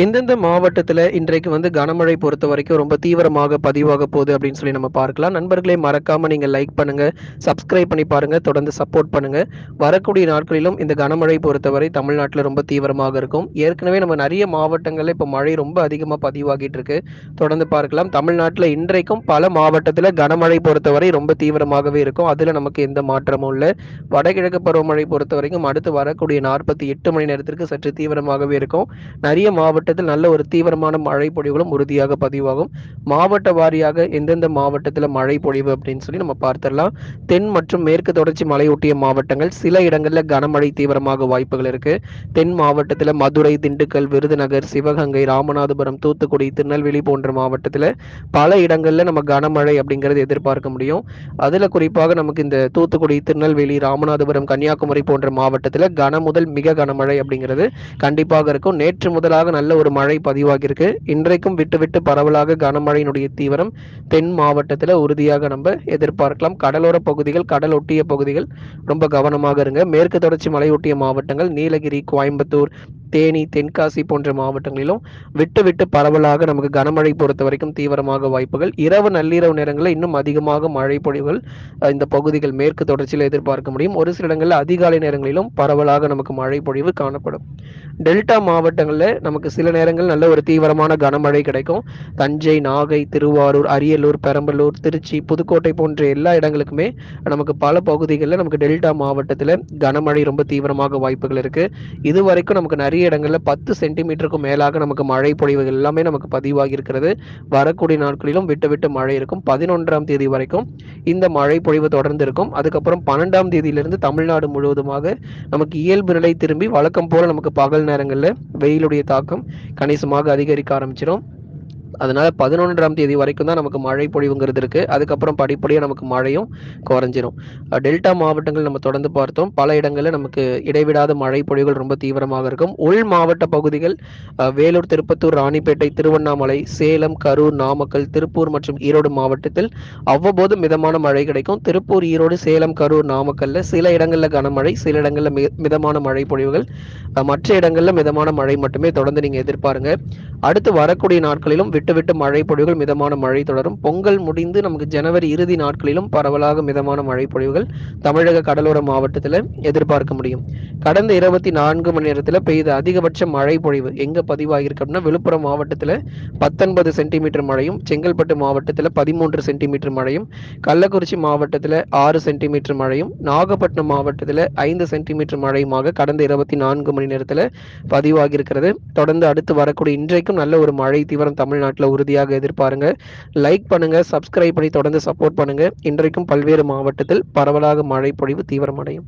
எந்தெந்த மாவட்டத்தில் இன்றைக்கு வந்து கனமழை பொறுத்த வரைக்கும் ரொம்ப தீவிரமாக பதிவாக போகுது அப்படின்னு சொல்லி நம்ம பார்க்கலாம். நண்பர்களே மறக்காமல் நீங்கள் லைக் பண்ணுங்கள் சப்ஸ்கிரைப் பண்ணி பாருங்கள் தொடர்ந்து சப்போர்ட் பண்ணுங்கள் வரக்கூடிய நாட்களிலும் இந்த கனமழை பொறுத்தவரை தமிழ்நாட்டில் ரொம்ப தீவிரமாக இருக்கும். ஏற்கனவே நம்ம நிறைய மாவட்டங்களில் இப்போ மழை ரொம்ப அதிகமாக பதிவாகிட்டு இருக்கு. தொடர்ந்து பார்க்கலாம். தமிழ்நாட்டில் இன்றைக்கும் பல மாவட்டத்தில் கனமழை பொறுத்தவரை ரொம்ப தீவிரமாகவே இருக்கும். அதில் நமக்கு எந்த மாற்றமும் இல்லை. வடகிழக்கு பருவமழை பொறுத்த வரைக்கும் அடுத்து வரக்கூடிய நாற்பத்தி எட்டு மணி நேரத்திற்கு சற்று தீவிரமாகவே இருக்கும். நிறைய மாவட்ட மாவட்டத்தில் நல்ல ஒரு தீவிரமான மழை பொழிவுகளும் உறுதியாக பதிவாகும். மாவட்ட வாரியாக எந்தெந்த மாவட்டத்தில் மழை பொழிவு அப்படின்னு சொல்லி நம்ம பார்த்துடலாம். தென் மற்றும் மேற்கு தொடர்ச்சி மலையொட்டிய மாவட்டங்கள் சில இடங்களில் கனமழை தீவிரமாக வாய்ப்புகள் இருக்கு. தென் மாவட்டத்தில் மதுரை திண்டுக்கல் விருதுநகர் சிவகங்கை ராமநாதபுரம் தூத்துக்குடி திருநெல்வேலி போன்ற மாவட்டத்தில் பல இடங்களில் நம்ம கனமழை அப்படிங்கிறது எதிர்பார்க்க முடியும். அதில் குறிப்பாக நமக்கு இந்த தூத்துக்குடி திருநெல்வேலி ராமநாதபுரம் கன்னியாகுமரி போன்ற மாவட்டத்தில் கன முதல் மிக கனமழை அப்படிங்கிறது கண்டிப்பாக இருக்கும். நேற்று முதலாக நல்ல ஒரு மழை பதிவாகியிருக்கு. இன்றைக்கும் விட்டு விட்டு பரவலாக கனமழையினுடைய தீவிரம் தென் மாவட்டத்தில் உறுதியாக நம்ம எதிர்பார்க்கலாம். கடலோர பகுதிகள் கடல் ஒட்டிய பகுதிகள் ரொம்ப கவனமாக இருங்க. மேற்கு தொடர்ச்சி மலையொட்டிய மாவட்டங்கள் நீலகிரி கோயம்புத்தூர் தேனி தென்காசி போன்ற மாவட்டங்களிலும் விட்டு விட்டு பரவலாக நமக்கு கனமழை பொறுத்த வரைக்கும் தீவிரமாக வாய்ப்புகள். இரவு நள்ளிரவு நேரங்களில் இன்னும் அதிகமாக மழை பொழிவுகள் இந்த பகுதிகள் மேற்கு தொடர்ச்சியில் எதிர்பார்க்க முடியும். ஒரு சில இடங்களில் அதிகாலை நேரங்களிலும் பரவலாக நமக்கு மழை பொழிவு காணப்படும். டெல்டா மாவட்டங்களில் நமக்கு சில நேரங்கள் நல்ல ஒரு தீவிரமான கனமழை கிடைக்கும். தஞ்சை நாகை திருவாரூர் அரியலூர் பெரம்பலூர் திருச்சி புதுக்கோட்டை போன்ற எல்லா இடங்களுக்குமே நமக்கு பல பகுதிகளில் நமக்கு டெல்டா மாவட்டத்தில் கனமழை ரொம்ப தீவிரமாக வாய்ப்புகள் இருக்கு. இது வரைக்கும் நமக்கு நிறைய இடங்களில் பத்து சென்டிமீட்டருக்கும் மேலாக நமக்கு மழை பொழிவுகள் எல்லாமே நமக்கு பதிவாகி இருக்கிறது வரக்கூடிய நாட்களிலும் விட்டு விட்டு மழை இருக்கும். பதினொன்றாம் தேதி வரைக்கும் இந்த மழை பொழிவு தொடர்ந்து இருக்கும் அதுக்கப்புறம் பன்னெண்டாம் தேதியிலிருந்து தமிழ்நாடு முழுவதுமாக நமக்கு இயல்பு நிலை திரும்பி வழக்கம் போல நமக்கு பகல் நேரங்களில் வெயிலுடைய தாக்கம் கணிசமாக அதிகரிக்க ஆரம்பிச்சிடும் அதனால பதினொன்றாம் தேதி வரைக்கும் தான் நமக்கு மழை பொழிவுங்கிறது இருக்கு. அதுக்கப்புறம் படிப்படியாக நமக்கு மழையும் குறைஞ்சிரும். டெல்டா மாவட்டங்கள் நம்ம தொடர்ந்து பார்த்தோம். பல இடங்களில் நமக்கு இடைவிடாத மழை பொழிவுகள் ரொம்ப தீவிரமாக இருக்கும். உள் மாவட்ட பகுதிகள் வேலூர் திருப்பத்தூர் ராணிப்பேட்டை திருவண்ணாமலை சேலம் கரூர் நாமக்கல் திருப்பூர் மற்றும் ஈரோடு மாவட்டத்தில் அவ்வப்போது மிதமான மழை கிடைக்கும். திருப்பூர் ஈரோடு சேலம் கரூர் நாமக்கல்ல சில இடங்களில் கனமழை சில இடங்களில் மிதமான மழை பொழிவுகள். மற்ற இடங்களில் மிதமான மழை மட்டுமே தொடர்ந்து நீங்கள் எதிர்பாருங்க. அடுத்து வரக்கூடிய நாட்களிலும் விட்டு விட்டு மழை பொழிவுகள் மிதமான மழை தொடரும். பொங்கல் முடிந்து நமக்கு ஜனவரி இறுதி நாட்களிலும் பரவலாக மிதமான மழை பொழிவுகள் தமிழக கடலோர மாவட்டத்தில் எதிர்பார்க்க முடியும். கடந்த இருபத்தி நான்கு மணி நேரத்தில் பெய்த அதிகபட்ச மழை பொழிவு எங்க பதிவாகிருக்கு அப்படின்னா விழுப்புரம் மாவட்டத்தில் பத்தொன்பது சென்டிமீட்டர் மழையும் செங்கல்பட்டு மாவட்டத்தில் பதிமூன்று சென்டிமீட்டர் மழையும் கள்ளக்குறிச்சி மாவட்டத்தில் ஆறு சென்டிமீட்டர் மழையும் நாகப்பட்டினம் மாவட்டத்தில் ஐந்து சென்டிமீட்டர் மழையுமாக கடந்த இருபத்தி நான்கு மணி நேரத்தில் பதிவாகியிருக்கிறது. தொடர்ந்து அடுத்து வரக்கூடிய இன்றைக்கு வரைக்கும் நல்ல ஒரு மழை தீவிரம் தமிழ்நாட்டில் உறுதியாக எதிர்பாருங்க. லைக் பண்ணுங்க சப்ஸ்கிரைப் பண்ணி தொடர்ந்து சப்போர்ட் பண்ணுங்க. இன்றைக்கும் பல்வேறு மாவட்டத்தில் பரவலாக மழை பொழிவு தீவிரமடையும்.